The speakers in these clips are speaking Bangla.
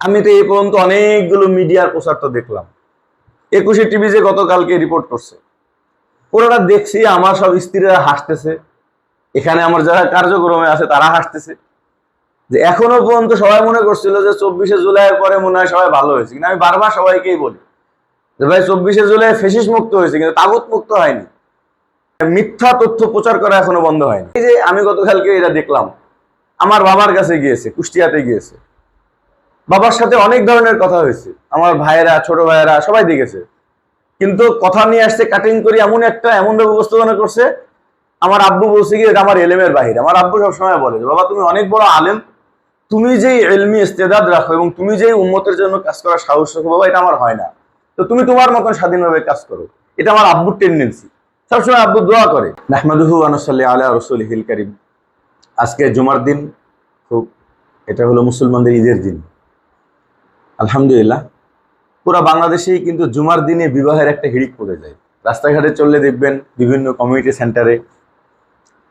আমি তো এই পর্যন্ত অনেকগুলো মিডিয়ার প্রচার তো দেখলাম। একুশে টিভি যে গতকালকে রিপোর্ট করছে। পুরোটা দেখছি, আমার সব স্ত্রীরা হাসতেছে। এখানে আমার যারা কার্যক্রমে আছে, তারা হাসতেছে। যে এখনও পর্যন্ত সবাই মনে করছিল যে চব্বিশে জুলাইয়ের পরে মনে হয় সবাই ভালো হয়েছে। কিন্তু আমি বারবার সবাইকেই বলি যে ভাই, চব্বিশে জুলাই ফেসিস মুক্ত হয়েছে, কিন্তু তাগত মুক্ত হয়নি। মিথ্যা তথ্য প্রচার করা এখনও বন্ধ হয়নি। এই যে আমি গতকালকে এটা দেখলাম। আমার বাবার কাছে গিয়েছে, কুষ্টিয়াতে গিয়েছে। বাবার সাথে অনেক ধরনের কথা হয়েছে। আমার ভাইয়েরা ছোট ভাইয়েরা সবাই দেখেছে। কিন্তু কথা নিয়ে আসছে কাটিং করে এমন একটা এমন ভাবে উপস্থাপনা করছে আমার আব্বু বলছে কি এটা আমার এলেমের বাহিরে। আমার আব্বু সবসময় বলে যে, বাবা তুমি অনেক বড় আলেম তুমি যেই এলমি ইস্তেদাদ রাখো এবং তুমি যেই উম্মতের জন্য কাজ করার সাহস রাখো বাবা এটা আমার হয় না। তো তুমি তোমার মতন স্বাধীনভাবে কাজ করো। এটা আমার আব্বুর টেন্ডেন্সি সবসময় আব্বু দোয়া করে নাহমাদুহু আনসাল্লি আলা রসুল হিল করিম। আজকে জুমার দিন খুব এটা হলো মুসলমানদের ঈদের দিন। আলহামদুলিল্লাহ। পুরো বাংলাদেশেই কিন্তু জুমার দিনে বিবাহের একটা হিড়িক পড়ে যায়। রাস্তাঘাটে চললে দেখবেন বিভিন্ন কমিউনিটি সেন্টারে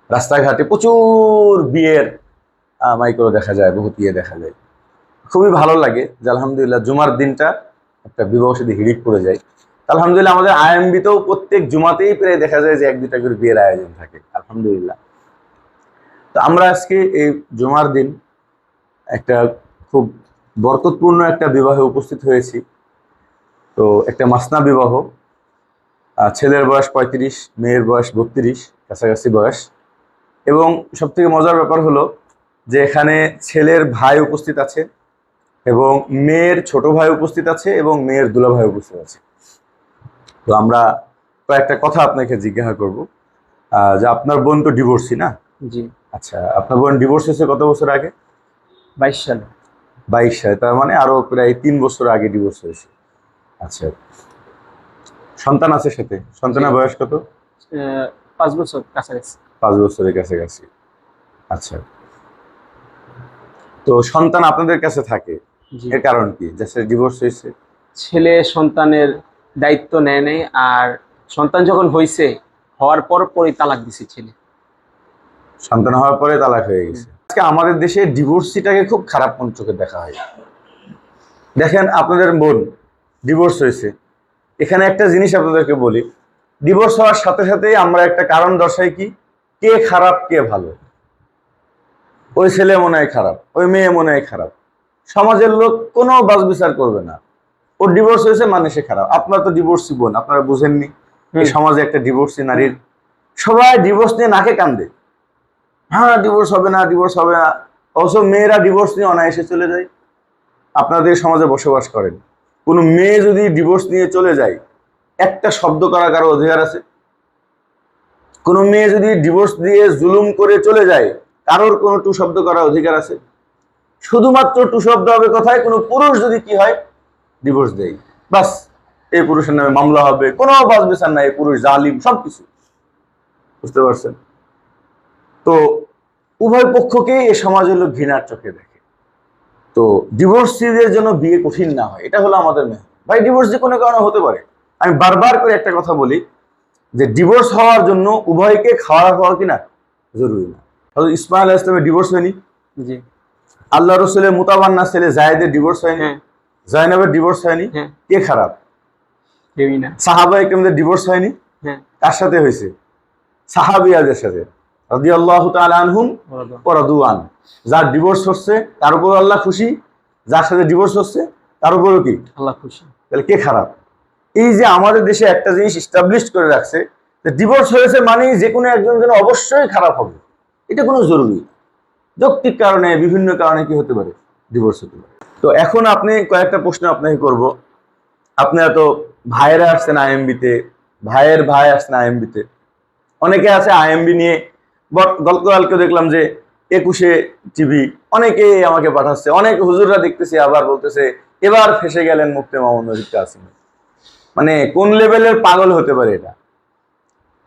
রাস্তাঘাটে প্রচুর বিয়ের মাইক্রো দেখা যায়, বহুত ইয়ে দেখা যায়। খুবই ভালো লাগে যে আলহামদুলিল্লাহ জুমার দিনটা একটা বিবাহ সাথে হিড়িক পড়ে যায়। আলহামদুলিল্লাহ আমাদের আইএমবিতেও প্রত্যেক জুমাতেই প্রায় দেখা যায় যে এক দুটা করে বিয়ের আয়োজন থাকে, আলহামদুলিল্লাহ। তো আমরা আজকে এই জুমার দিন একটা খুব বরকতপূর্ণ একটা বিবাহে উপস্থিত হয়েছি। তো একটা মাসনা বিবাহ। ছেলের বয়স পঁয়ত্রিশ মেয়ের বয়স বত্রিশ কাছাকাছি বয়স। এবং সব থেকে মজার ব্যাপার হলো যে এখানে ছেলের ভাই উপস্থিত আছে এবং মেয়ের ছোট ভাই উপস্থিত আছে এবং মেয়ের দুলা ভাই উপস্থিত আছে। তো আমরা কয়েকটা কথা আপনাকে জিজ্ঞাসা করব। যে আপনার বোন তো ডিভোর্সি না? জি। আচ্ছা আপনার বোন ডিভোর্স হয়েছে কত বছর আগে? বাইশ সালে। বাইশ সালে তার মানে আরও প্রায় তিন বছর আগে ডিভোর্স হয়েছে। আচ্ছা। সন্তান আছে সাথে? সন্তানের বয়স কত? পাঁচ বছর কাছাকাছি। পাঁচ বছরের কাছাকাছি। আচ্ছা। তো সন্তান আপনাদের কাছে থাকে। এর কারণ কি? যে ডিভোর্স হয়েছে। ছেলে সন্তানের দায়িত্ব নেয় নেই আর সন্তান যখন হয়েছে হওয়ার পর পরে তালাক দিছে ছেলে। সন্তান হওয়ার পরে তালাক হয়ে গেছে। আজকে আমাদের দেশে ডিভোর্সিটাকে খুব খারাপ কোন চোখে দেখা হয়? দেখেন আপনাদের বোন ডিভোর্স হয়েছে। এখানে একটা জিনিস আপনাদেরকে বলি ডিভোর্স হওয়ার সাথে সাথেই আমরা একটা কারণ দর্শাই কি? কে খারাপ কে ভালো? ওই ছেলে মনে হয় খারাপ ওই মেয়ে মনে হয় খারাপ। সমাজের লোক কোনো বাজ বিচার করবে না। ওর ডিভোর্স হয়েছে মানে সে খারাপ। আপনার তো ডিভোর্সই বোন আপনারা বুঝেননি এই সমাজে একটা ডিভোর্সি নারীর সবাই ডিভোর্স নিয়ে নাকে কান্দে। হ্যাঁ ডিভোর্স হবে না ডিভোর্স হবে না। অবশ্য মেয়েরা ডিভোর্স নিয়ে অনায়াসে চলে যায়। আপনাদের সমাজে বসবাস করেন। কোনো মেয়ে যদি ডিভোর্স নিয়ে চলে যায়, একটা শব্দ করা কারও অধিকার আছে? কোনো মেয়ে যদি ডিভোর্স দিয়ে জুলুম করে চলে যায়, কারোর কোনো টু শব্দ করার অধিকার আছে? শুধুমাত্র টু শব্দ হবে কথায়? কোনো পুরুষ যদি কি হয় ডিভোর্স দেয়। বাস, এই পুরুষের নামে মামলা হবে, কোনো বাস বিচার নাই, পুরুষ জালিম, সবকিছু। বুঝতে পারছেন? তো উভয় পক্ষকে এ সমাজের লোক ঘৃণার চোখে দেখে। তো ডিভোর্সিদের জন্য বিয়ে কঠিন না হয় এটা হলো আমাদের মেহনত ভাই ডিভোর্স যে কোনো কারণে হতে পারে। আমি বারবার করে একটা কথা বলি যে ডিভোর্স হওয়ার জন্য উভয়কে খাওয়া খাওয়া কিনা জরুরি না। হয়তো ইসমাইল ইসলামের ডিভোর্স হয়নি। জি। আল্লাহ রসুলের মুতাবান্না ছেলে জায়েদের ডিভোর্স হয়নি। হ্যাঁ। জাইনাবের ডিভোর্স হয়নি। হ্যাঁ। কে খারাপ? সাহাবা একরমদের ডিভোর্স হয়নি। হ্যাঁ। কার সাথে হয়েছে? সাহাবিয়াদের সাথে। রাদিয়াল্লাহু তাআলা আনহুম। পরাদুয়ান যার ডিভোর্স হচ্ছে তার উপর আল্লাহ খুশি। যার সাথে ডিভোর্স হচ্ছে তার উপরও কি? আল্লাহ খুশি। তাহলে কে খারাপ? এই যে আমাদের দেশে একটা জিনিস স্টাবলিশ করে রাখছে যে ডিভোর্স হয়েছে মানেই যে কোনো একজন যেন অবশ্যই খারাপ হবে। এটা কোনো জরুরি যৌক্তিক কারণে বিভিন্ন কারণে কি হতে পারে? ডিভোর্স হতে পারে। তো এখন আপনি কয়েকটা প্রশ্ন আপনাকে করব। আপনারা তো ভাইয়েরা আসছেন আইএমবিতে ভাইয়ের ভাই আসছেন আইএমবিতে অনেকে আছে আইএমবি নিয়ে গতকালকে দেখলাম যে একুশে টিভি অনেকে আমাকে পাঠাচ্ছে, অনেক হুজুররা দেখতেছে, আবার বলতেছে, এবার ফেসে গেলেন মুক্তি মামুন আসেন মানে কোন লেভেলের পাগল হতে পারে এটা?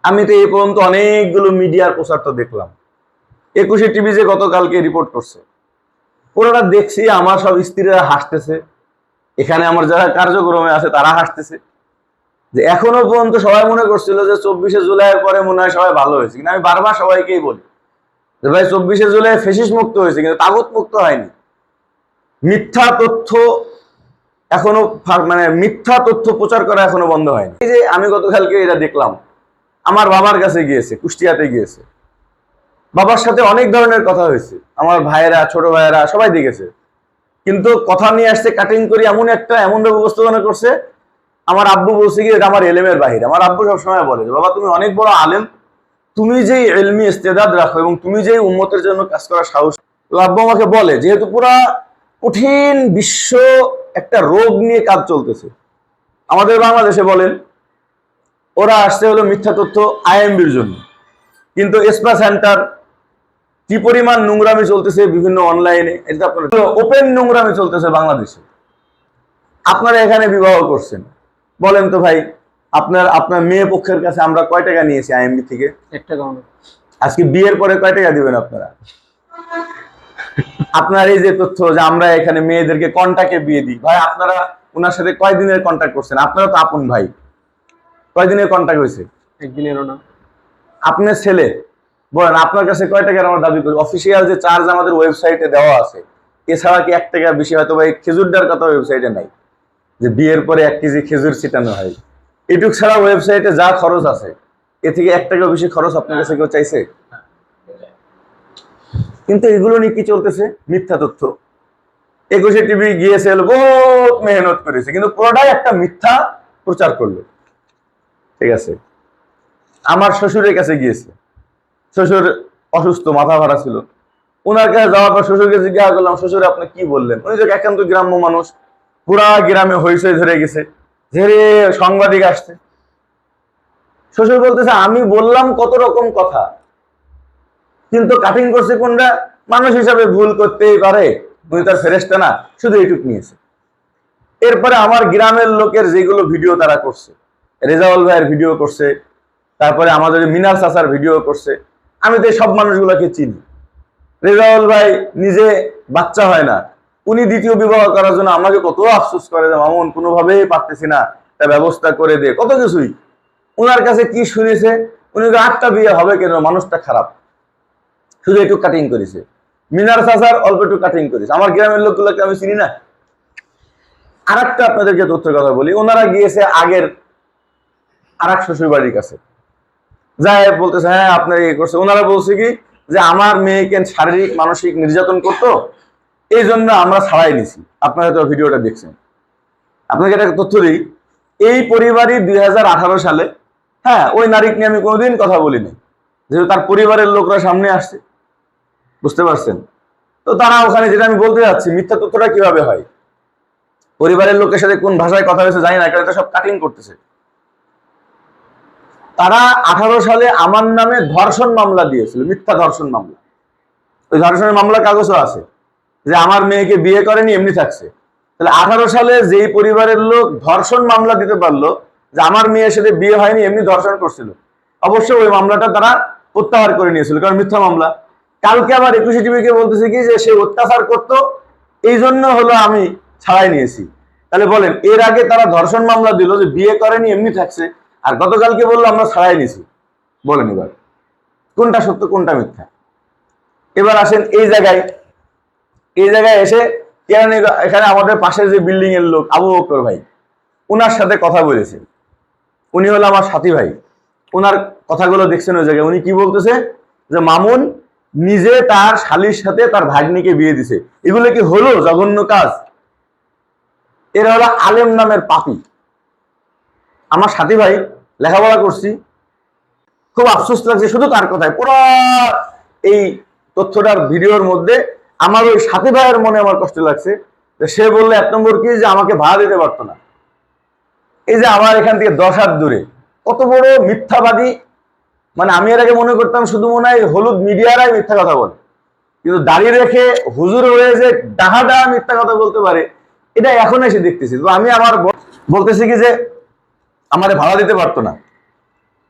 আমি তো এই পর্যন্ত অনেকগুলো মিডিয়ার প্রচার তো দেখলাম। একুশে টিভি যে গতকালকে রিপোর্ট করছে, পুরোটা দেখছি, আমার সব স্ত্রীরা হাসতেছে। এখানে আমার যারা কার্যক্রমে আছে, তারা হাসতেছে। যে এখনও পর্যন্ত সবাই মনে করছিল যে চব্বিশে জুলাইয়ের পরে মনে হয় সবাই ভালো হয়েছে, কিন্তু আমি বারবার সবাইকেই বলি যে ভাই চব্বিশে জুলাই ফেসিস মুক্ত হয়েছে, কিন্তু তাগুত মুক্ত হয়নি। মিথ্যা তথ্য এখনও মানে মিথ্যা তথ্য প্রচার করা এখনও বন্ধ হয়নি। এই যে আমি গতকালকে এটা দেখলাম, আমার বাবার কাছে গিয়েছে, কুষ্টিয়াতে গিয়েছে। বাবার সাথে অনেক ধরনের কথা হয়েছে, আমার ভাইয়েরা, ছোট ভাইয়েরা সবাই দেখেছে। কিন্তু কথা নিয়ে আসছে কাটিং করে এমন একটা এমন ভাবে উপস্থাপনা করছে আমার আব্বু বলছে কি এটা আমার এলেমের বাহির। আমার আব্বু সবসময় বলে যে, বাবা তুমি অনেক বড় আলেম। তুমি যে এলমি ইস্তেদাদ রাখো এবং তুমি যে উম্মতের জন্য কাজ করার সাহস আব্বু আমাকে বলে যেহেতু পুরা কঠিন বিশ্ব একটা রোগ নিয়ে কাজ চলতেছে আমাদের বাংলাদেশে বলেন ওরা আসছে হলো মিথ্যা তথ্য আইএমবির জন্য। কিন্তু এসপা সেন্টার কি পরিমাণ নোংরামি চলতেছে বিভিন্ন অনলাইনে এটা ওপেন নোংরামি চলতেছে বাংলাদেশে। আপনারা এখানে বিবাহ করছেন। বলেন তো ভাই আপনার আপনার মেয়ে পক্ষের কাছে আমরা কয় টাকা নিয়েছি আইএমবি থেকে? এক টাকা আজকে বিয়ের পরে কয় টাকা দিবেন আপনারা? আপনার এই যে তথ্য যে আমরা এখানে মেয়েদেরকে কন্টাকে বিয়ে দিই ভাই আপনারা ওনার সাথে কয় দিনের কন্ট্যাক্ট করছেন? আপনারা তো আপন ভাই। কয় দিনের কন্ট্যাক্ট হয়েছে? একদিনেরও না। আপনার ছেলে বলেন আপনার কাছে কয় টাকার আমার দাবি করি? অফিসিয়াল যে চার্জ আমাদের ওয়েবসাইটে দেওয়া আছে এছাড়া কি এক টাকা বেশি হয়তো ভাই এই খেজুর দেওয়ার কথা ওয়েবসাইটে নাই? যে বিয়ের পরে এক কেজি খেজুর ছিটানো হয়। এটুক ছাড়া ওয়েবসাইটে যা খরচ আছে, এ থেকে এক টাকা বেশি খরচ আপনার কাছে কেউ চাইছে? কিন্তু এগুলো নিয়ে কি চলতেছে? মিথ্যা তথ্য। একুশে টিভি গিয়েছে, বহুত মেহনত করেছে, কিন্তু পুরোটাই একটা মিথ্যা প্রচার করল। ঠিক আছে। আমার শ্বশুরের কাছে গিয়েছে। শ্বশুর অসুস্থ, মাথা ভাড়া ছিল। ওনার কাছে যাওয়ার পর শ্বশুরকে জিজ্ঞাসা করলাম, শ্বশুর, আপনি কি বললেন? উনি তো একান্ত গ্রাম্য মানুষ। পুরা গ্রামে হইচই ধরে গেছে, ধরে সাংবাদিক আসছে। শ্বশুর বলতেছে, আমি বললাম কত রকম কথা, কিন্তু কাটিং করছে কোনটা? মানুষ হিসাবে ভুল করতেই পারে উনি তার ফেরেস্তা না, শুধু এইটুক নিয়েছে। এরপরে আমার গ্রামের লোকের যেগুলো ভিডিও তারা করছে, রেজাউল ভাইয়ের ভিডিও করছে, তারপরে আমাদের মিনাল চাচার ভিডিও করছে, আমি তো সব মানুষগুলোকে চিনি। রেজাউল ভাই নিজে বাচ্চা হয় না উনি দ্বিতীয় বিবাহ করার জন্য আমাকে কত আফসোস করে যে মামুন কোনোভাবেই পারতেছি না। তা ব্যবস্থা করে দে। কত কিছুই। ওনার কাছে কি শুনেছে? উনি বলে, আটটা বিয়ে হবে কেন? মানুষটা খারাপ। শুধু একটু কাটিং করেছে। মিনার চাচার অল্প একটু কাটিং করেছে। আমার গ্রামের লোকগুলোকে আমি চিনি না। আর একটা আপনাদেরকে তথ্যের কথা বলি। ওনারা গিয়েছে আগের আর এক শ্বশুর বাড়ির কাছে। যাই বলতেছে হ্যাঁ আপনার ইয়ে করছে। ওনারা বলছে কি? যে আমার মেয়েকে শারীরিক মানসিক নির্যাতন করতো। এই জন্য আমরা ছাড়াই নিছি। আপনারা তো ভিডিওটা দেখছেন। আপনাকে একটা তথ্য দিই। এই পরিবারই দুই হাজার আঠারো সালে হ্যাঁ ওই নারীকে নিয়ে আমি কোনোদিন কথা বলিনি। যেহেতু তার পরিবারের লোকরা সামনে আসছে। বুঝতে পারছেন? তো তারা ওখানে যেটা আমি বলতে যাচ্ছি, মিথ্যা তথ্যটা কীভাবে হয়? পরিবারের লোকের সাথে কোন ভাষায় কথা হয়েছে জানি না সব কাটিং করতেছে। তারা আঠারো সালে আমার নামে ধর্ষণ মামলা দিয়েছিল, মিথ্যা ধর্ষণ মামলা। ওই ধর্ষণের মামলা কাগজও আছে। যে আমার মেয়েকে বিয়ে করেনি, এমনি থাকছে। তাহলে আঠারো সালে যেই পরিবারের লোক ধর্ষণ মামলা দিতে পারল, যে আমার মেয়ের সাথে বিয়ে হয়নি, এমনি ধর্ষণ করছিল। অবশ্য ওই মামলাটা তারা প্রত্যাহার করে নিয়েছিল, কারণ মিথ্যা মামলা। কালকে আবার একুশে টিভিকে বলতেছে কি, যে সে অত্যাচার করতো, এই জন্য হলো আমি ছাড়াই নিয়েছি। তাহলে বলেন, এর আগে তারা ধর্ষণ মামলা দিল, যে বিয়ে করেনি, এমনি থাকছে, আর গতকালকে বলল, আমরা ছাড়াই নিয়েছি। বলেন এবার, কোনটা সত্য, কোনটা মিথ্যা? এবার আসেন এই জায়গায় এই জায়গায় এসে কেরানি এখানে আমাদের পাশের যে বিল্ডিং এর লোক, আবু বকর ভাই ওনার সাথে কথা বলেছে। উনি হলো আমার সাথী ভাই। ওনার কথাগুলো দেখছেন ওই জায়গায়। উনি কি বলতেছে? যে মামুন নিজে তার শালির সাথে তার ভাগ্নিকে বিয়ে দিছে। এগুলো কি হলো? জঘন্য কাজ। এরা হলো আলেম নামের পাপি। আমার সাথী ভাই, লেখাপড়া করছি। খুব আফসোস লাগছে শুধু তার কথায়। পুরো এই তথ্যটার ভিডিওর মধ্যে আমার ওই সাথী ভাইয়ের মনে আমার কষ্ট লাগছে যে সে বললে এক নম্বর কি যে আমাকে ভাড়া দিতে পারতো না। এই যে আমার এখান থেকে দশ হাত দূরে, কত বড় মিথ্যাবাদী। মানে আমি এর আগে মনে করতাম শুধু মনে হয় হলুদ মিডিয়ারাই মিথ্যা কথা বলে। কিন্তু দাঁড়িয়ে রেখে হুজুর হয়ে যে ডাহাডা মিথ্যা কথা বলতে পারে, এটা এখন এসে দেখতেছি। তো আমি আমার বলতেছি কি যে আমারে ভাড়া দিতে পারতো না।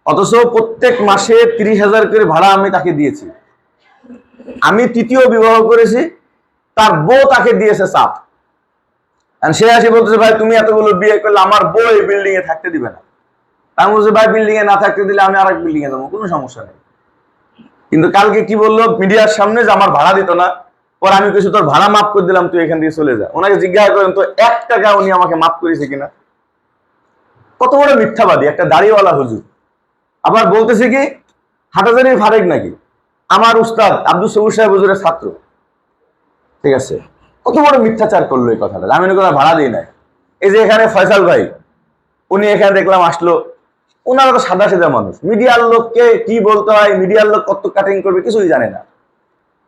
অথচ প্রত্যেক মাসে তিরিশ হাজার করে ভাড়া আমি তাকে দিয়েছি। আমি তৃতীয় বিবাহ করেছি, তার বউ তাকে দিয়েছে চাপ সে আসে বলতেছে, ভাই, তুমি এতগুলো বিয়ে করলে আমার বউ এই বিল্ডিং এ থাকতে দিবে না। আমি বলছি ভাই বিল্ডিং এ না থাকতে দিলে আমি আরেক বিল্ডিং এ যাব, কোনো সমস্যা নেই। কিন্তু কালকে কি বলল? মিডিয়ার সামনে যে, আমার ভাড়া দিত না, পর আমি কিছু তোর ভাড়া মাফ করে দিলাম, তুই এখান থেকে চলে যা। ওনাকে জিজ্ঞাসা করেন, তো এক টাকা উনি আমাকে মাফ করেছে কিনা? কত বড় মিথ্যাবাদী, একটা দাড়িওয়ালা হুজুর। আবার বলতেছে কি, হাটাজারির ফারেক নাকি? আমার উস্তাদ আব্দুল সবুর সাহেব হুজুরের ছাত্র। ঠিক আছে? কত বড় মিথ্যাচার করল এই কথাটা? আমি কোনো ভাড়া দিই নাই। এই যে এখানে ফয়সাল ভাই, উনি এখানে দেখলাম আসলো। ওনারা তো সাদা সাদা মানুষ। মিডিয়ার লোককে কি বলতে হয়, মিডিয়ার লোক কত কাটিং করবে কিছুই জানে না।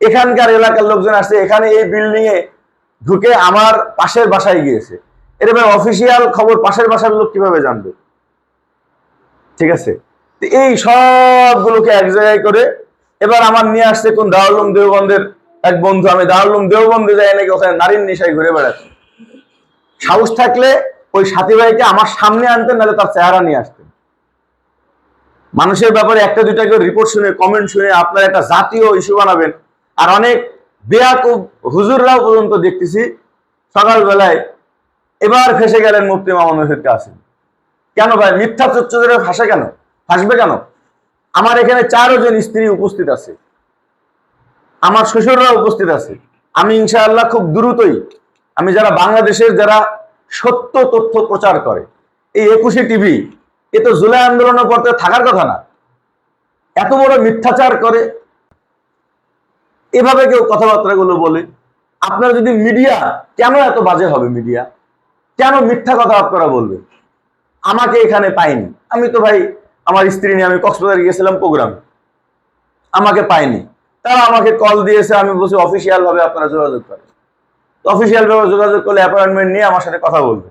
এখানকার এলাকার লোকজন আসছে এখানে এই বিল্ডিং এ ঢুকে আমার পাশের বাসায় গিয়েছে। এরকম অফিসিয়াল খবর পাশের বাসার লোক কীভাবে জানবে? ঠিক আছে? এই সবগুলোকে এক জায়গায় করে এবার আমার নিয়ে আসছে কোন দারুলুম দেওবন্দের এক বন্ধু। আমি দারুলুম দেওবন্দে যাই নাকি ওখানে নারীর নেশায় ঘুরে বেড়াচ্ছি। সাহস থাকলে ওই সাথী ভাইকে আমার সামনে আনতেন, নাহলে তার চেহারা নিয়ে আসতেন। মানুষের ব্যাপারে একটা দুইটা করে রিপোর্ট শুনে কমেন্ট শুনে আপনার একটা জাতীয় ইস্যু বানাবেন। আর অনেক বেয়াকুব হুজুররাও পর্যন্ত দেখতেছি সকালবেলায় এবার ফেসে গেলেন মুফতি মামুন রশিদ কাসিম কেন ভাই, মিথ্যা চচ্চদের ফাঁসে কেন? ফাঁসবে কেন? আমার এখানে চারও জন স্ত্রী উপস্থিত আছে। আমার শ্বশুররা উপস্থিত আছে। আমি ইনশাআল্লাহ খুব দ্রুতই, আমি যারা বাংলাদেশের যারা সত্য তথ্য প্রচার করে, এই একুশে টিভি, এ তো জুলাই আন্দোলনের পর থাকার কথা না। এত বড় মিথ্যাচার করে, এভাবে কেউ কথাবার্তাগুলো বলে। আপনার যদি মিডিয়া, কেন এত বাজে হবে মিডিয়া? কেন মিথ্যা কথা আপনারা বলবে আমাকে এখানে পাইনি। আমি তো ভাই আমার স্ত্রী নিয়ে আমি কক্সবাজার গিয়েছিলাম প্রোগ্রামে। আমাকে পাইনি তারা আমাকে কল দিয়েছে, আমি বলছি অফিসিয়াল ভাবে আপনারা যোগাযোগ করেন। অফিসিয়াল ভাবে যোগাযোগ করলে অ্যাপয়েন্টমেন্ট নিয়ে আমার সাথে কথা বলবে।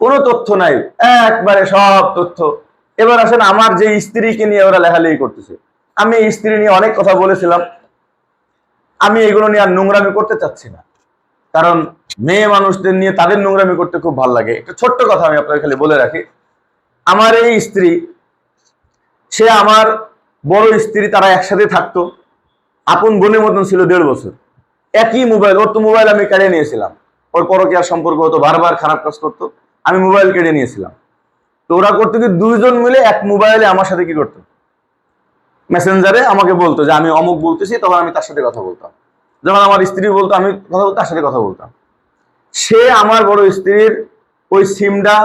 কোনো তথ্য নাই, একবারে সব তথ্য। এবার আসেন, আমার যে স্ত্রীকে নিয়ে ওরা লেখালেখি করতেছে। আমি স্ত্রী নিয়ে অনেক কথা বলেছিলাম। আমি এগুলো নিয়ে আর নোংরামি করতে চাচ্ছি না। কারণ মেয়ে মানুষদের নিয়ে তাদের নোংরামি করতে খুব ভালো লাগে। একটা ছোট্ট কথা আমি আপনাকে খালি বলে রাখি। আমার এই স্ত্রী, সে আমার বড় স্ত্রী, তারা একসাথে থাকতো। আপন বোনের মতন ছিল দেড় বছর। একই মোবাইল, ওর তো মোবাইল আমি কেড়ে নিয়েছিলাম। ওর পরকীয়ার সম্পর্ক হতো, বারবার খারাপ কাজ করতো। আমি মোবাইল কেড়ে নিয়েছিলাম। তো ওরা করতো কি, দুইজন মিলে এক মোবাইলে আমার সাথে কি করতো? মেসেঞ্জারে আমাকে বলতো যে, আমি অমুক বলতেছি, তখন আমি তার সাথে কথা বলতাম। যখন আমার স্ত্রী বলতো, আমি কথা বলতো তার সাথে কথা বলতাম। সে আমার বড় স্ত্রীর ওই সিমটা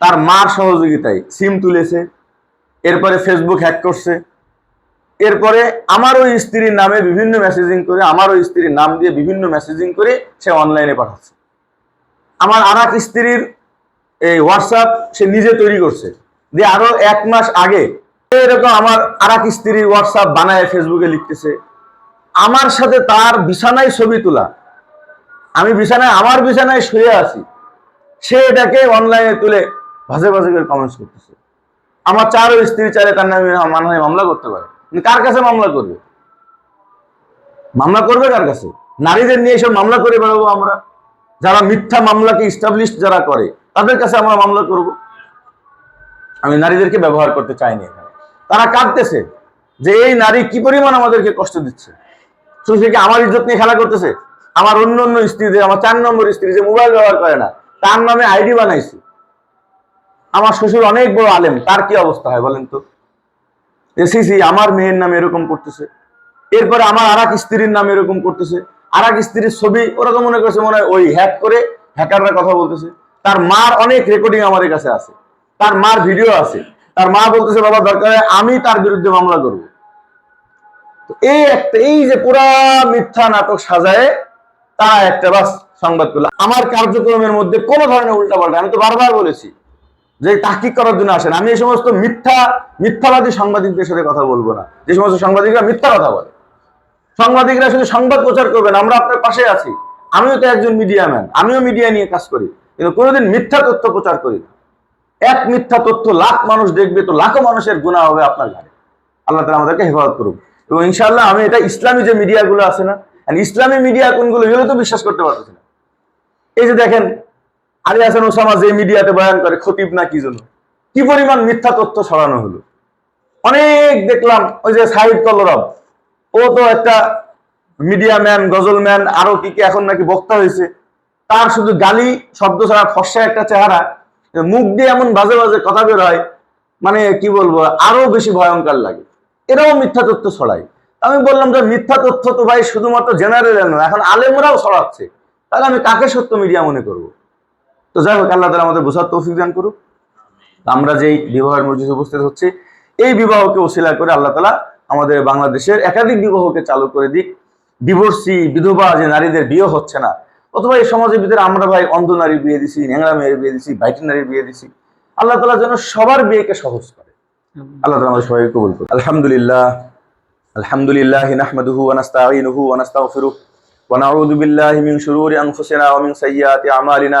তার মার সহযোগিতায় সিম তুলেছে, এরপরে ফেসবুক হ্যাক করছে, এরপরে আমার ওই স্ত্রীর নামে বিভিন্ন মেসেজিং করে, আমার ওই স্ত্রীর নাম দিয়ে বিভিন্ন মেসেজিং করে সে অনলাইনে পাঠাচ্ছে। আমার আর এক স্ত্রীর এই হোয়াটসঅ্যাপ সে নিজে তৈরি করছে। যে আরও এক মাস আগে এরকম আমার আর এক স্ত্রীর হোয়াটসঅ্যাপ বানায় ফেসবুকে লিখতেছে, আমার সাথে তার বিছানায় ছবি তোলা। আমি বিছানায়, আমার বিছানায় শুয়ে আছি। সে এটাকে অনলাইনে তুলে ভাজে ভাজে করে কমেন্টস করতেছে। আমার চারও স্ত্রী চাইলে তার নামে মানে হয় মামলা করতে পারে। কার কাছে মামলা করবে? মামলা করবে কার কাছে? নারীদের নিয়ে এসব মামলা করে বেড়াবো আমরা? যারা মিথ্যা মামলাকে ইস্টাবলিশ যারা করে, তাদের কাছে আমরা মামলা করব? আমি নারীদেরকে ব্যবহার করতে চাইনি এখানে। তারা কাঁদতেছে যে এই নারী কি পরিমাণ আমাদেরকে কষ্ট দিচ্ছে? শুধু সে কি আমার ইজ্জত নিয়ে খেলা করতেছে? আমার অন্য অন্য স্ত্রীদের, আমার চার নম্বর স্ত্রী যে মোবাইল ব্যবহার করে না, তার নামে আইডি বানাইছি। আমার শ্বশুর অনেক বড় আলেম, তার কি অবস্থা হয় বলেন তো? আমার মেয়ের নামে এরকম করতেছে। এরপরে আমার আর স্ত্রীর নামে এরকম করতেছে। আর এক স্ত্রীর ছবি ওরা তো মনে করছে, মনে হয় ওই হ্যাক করে হ্যাকাররা কথা বলতেছে। তার মার অনেক রেকর্ডিং আমাদের কাছে আছে। তার মার ভিডিও আছে। তার মা বলতেছে, বাবা, দরকার আমি তার বিরুদ্ধে মামলা করব। তো এই একটা, এই যে পুরা মিথ্যা নাটক সাজায় তারা একটা বাস সংবাদ পেল। আমার কার্যক্রমের মধ্যে কোনো ধরনের উল্টাপাল্টা, আমি তো বারবার বলেছি যে তাহকিক করার জন্য আসেন। আমি এই সমস্ত মিথ্যা, মিথ্যাবাদী সাংবাদিকদের সাথে কথা বলব না। যে সমস্ত সাংবাদিকরা মিথ্যা কথা বলে। সাংবাদিকরা শুধু সংবাদ প্রচার করবেন, আমরা আপনার পাশে আছি। আমিও তো একজন মিডিয়া ম্যান আমিও মিডিয়া নিয়ে কাজ করি। কিন্তু কোনোদিন মিথ্যা তথ্য প্রচার করি না। এক মিথ্যা তথ্য লাখ মানুষ দেখবে তো লাখো মানুষের গুণা হবে আপনার ঘাড়ে। আল্লাহ তালা আমাদেরকে হেফাজত করুক। এবং ইনশাআল্লাহ আমি এটা ইসলামী যে মিডিয়াগুলো আছে না ইসলামী মিডিয়া কোনগুলো এগুলো তো বিশ্বাস করতে পারতেছি না। এই যে দেখেন আলী হাসান ওসামা যে মিডিয়াতে বয়ান করে, খতিব না কি জন্য কি পরিমাণ মিথ্যা তথ্য ছড়ানো হলো। অনেক দেখলাম, ওই যে সাহিদ কলরব ও তো একটা মিডিয়া ম্যান গজল ম্যান আরও কি কি এখন নাকি বক্তা হয়েছে। তার শুধু গালি, শব্দ ছাড়া ফর্সা একটা চেহারা। মুখ দিয়ে এমন বাজে বাজে কথা বের হয় মানে কি বলব, আরও বেশি ভয়ঙ্কর লাগে। এরাও মিথ্যা তথ্য ছড়ায়। আমি বললাম যে, মিথ্যা তথ্য তো ভাই শুধুমাত্র জেনারেল এখন আলেমরাও ছড়াচ্ছে। তাহলে আমি কাকে সত্য মিডিয়া মনে করব? তো যাই হোক আল্লাহ তালা আমাদের বোঝার তৌফিক দান করুক। আমরা যেই বিবাহের মসজিদে উপস্থিত হচ্ছি এই বিবাহকে ওসিলা করে আল্লাহ তালা আমাদের বাংলাদেশের একাধিক বিবাহকে চালু করে দিক। ডিভোর্সি বিধবা যে নারীদের বিয়ে হচ্ছে না অথবা এই সমাজের ভিতরে আমরা ভাই অন্ধ নারীর বিয়ে দিছি ন্যাংরা মেয়ের বিয়ে দিছি বাইটি নারীর বিয়ে দিছি আল্লাহ তালা যেন সবার বিয়েকে সহজ করে। আল্লাহ তালা আমাদের সবাইকে কবুল করুন আলহামদুলিল্লাহ আলহামদুলিল্লাহ নাহমাদুহু ওয়া নাস্তাঈনুহু ওয়া নাস্তাগফিরুহ ওয়া নাউযু বিল্লাহি মিন শুরুরি আনফুসিনা ওয়া মিন সাইয়্যাতি আমালিনা।